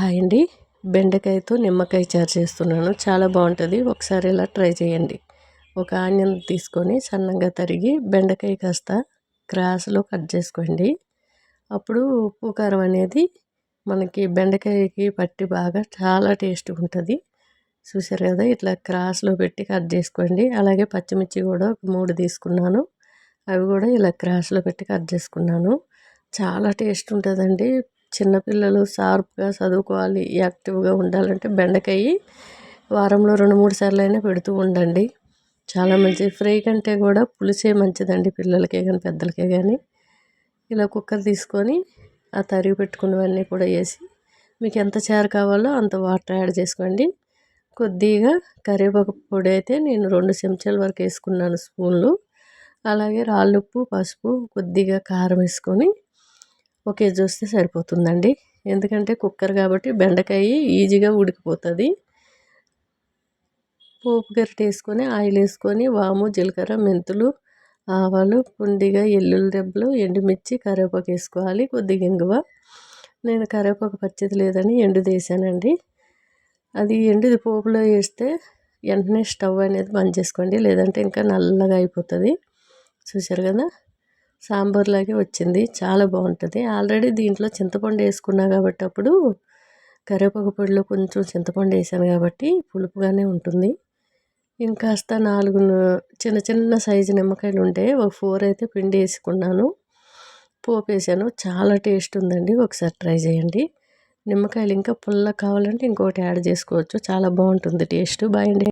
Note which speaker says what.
Speaker 1: Hi అండి. బెండకాయతో నిమ్మకాయ చారు చేస్తున్నాను. చాలా బాగుంటుంది. ఒకసారి ఇలా ట్రై చేయండి. ఒక ఆనియన్ తీసుకొని సన్నంగా తరిగి బెండకాయ కాస్త క్రాస్లో కట్ చేసుకోండి. అప్పుడు ఉప్పు కారం అనేది మనకి బెండకాయకి పట్టి బాగా చాలా టేస్ట్ ఉంటుంది. చూసారు కదా ఇట్లా క్రాస్లో పెట్టి కట్ చేసుకోండి. అలాగే పచ్చిమిర్చి కూడా మూడు తీసుకున్నాను. అవి కూడా ఇలా క్రాస్లో పెట్టి కట్ చేసుకున్నాను. చాలా టేస్ట్ ఉంటుందండి. చిన్నపిల్లలు షార్ప్గా చదువుకోవాలి యాక్టివ్గా ఉండాలంటే బెండకాయ వారంలో రెండు మూడు సార్లు అయినా పెడుతూ ఉండండి. చాలా మంచిది ఫ్రై కంటే కూడా పులిసే మంచిదండి పిల్లలకే కానీ పెద్దలకే కానీ ఇలా కుక్కర్ తీసుకొని ఆ తరిగి పెట్టుకున్నవన్నీ కూడా వేసి మీకు ఎంత చారు కావాలో అంత వాటర్ యాడ్ చేసుకోండి. కొద్దిగా కరివేపాకు పొడి అయితే నేను రెండు చెంచాల వరకు వేసుకున్నాను స్పూన్లు. అలాగే రాళ్ళుప్పు పసుపు కొద్దిగా కారం వేసుకొని ఒకే చూస్తే సరిపోతుందండి. ఎందుకంటే కుక్కర్ కాబట్టి బెండకాయ ఈజీగా ఉడికిపోతుంది. పోపు గరిటె వేసుకొని ఆయిల్ వేసుకొని వాము జీలకర్ర మెంతులు ఆవాలు పుండిగా ఎల్లుల్లి దెబ్బలు ఎండుమిర్చి కరివేపాకు వేసుకోవాలి కొద్దిగా ఇంగువ. నేను కరివేపాకు పచ్చిది లేదని ఎండు వేసానండి. అది ఎండుది పోపులో వేస్తే వెంటనే స్టవ్ అనేది బంద్ చేసుకోండి. లేదంటే ఇంకా నల్లగా అయిపోతుంది. చూసారు కదా? సాంబార్లాగే వచ్చింది. చాలా బాగుంటుంది. ఆల్రెడీ దీంట్లో చింతపండు వేసుకున్నా కాబట్టి అప్పుడు కరివేపాకు పొడిలో కొంచెం చింతపండు వేసాను కాబట్టి పులుపుగానే ఉంటుంది. ఇంకాస్త నాలుగు చిన్న చిన్న సైజు నిమ్మకాయలు ఉంటే ఒక ఫోర్ అయితే పిండి వేసుకున్నాను. పోపు వేసాను. చాలా టేస్ట్ ఉందండి. ఒకసారి ట్రై చేయండి. నిమ్మకాయలు ఇంకా పుల్ల కావాలంటే ఇంకొకటి యాడ్ చేసుకోవచ్చు. చాలా బాగుంటుంది టేస్ట్. బాగుండి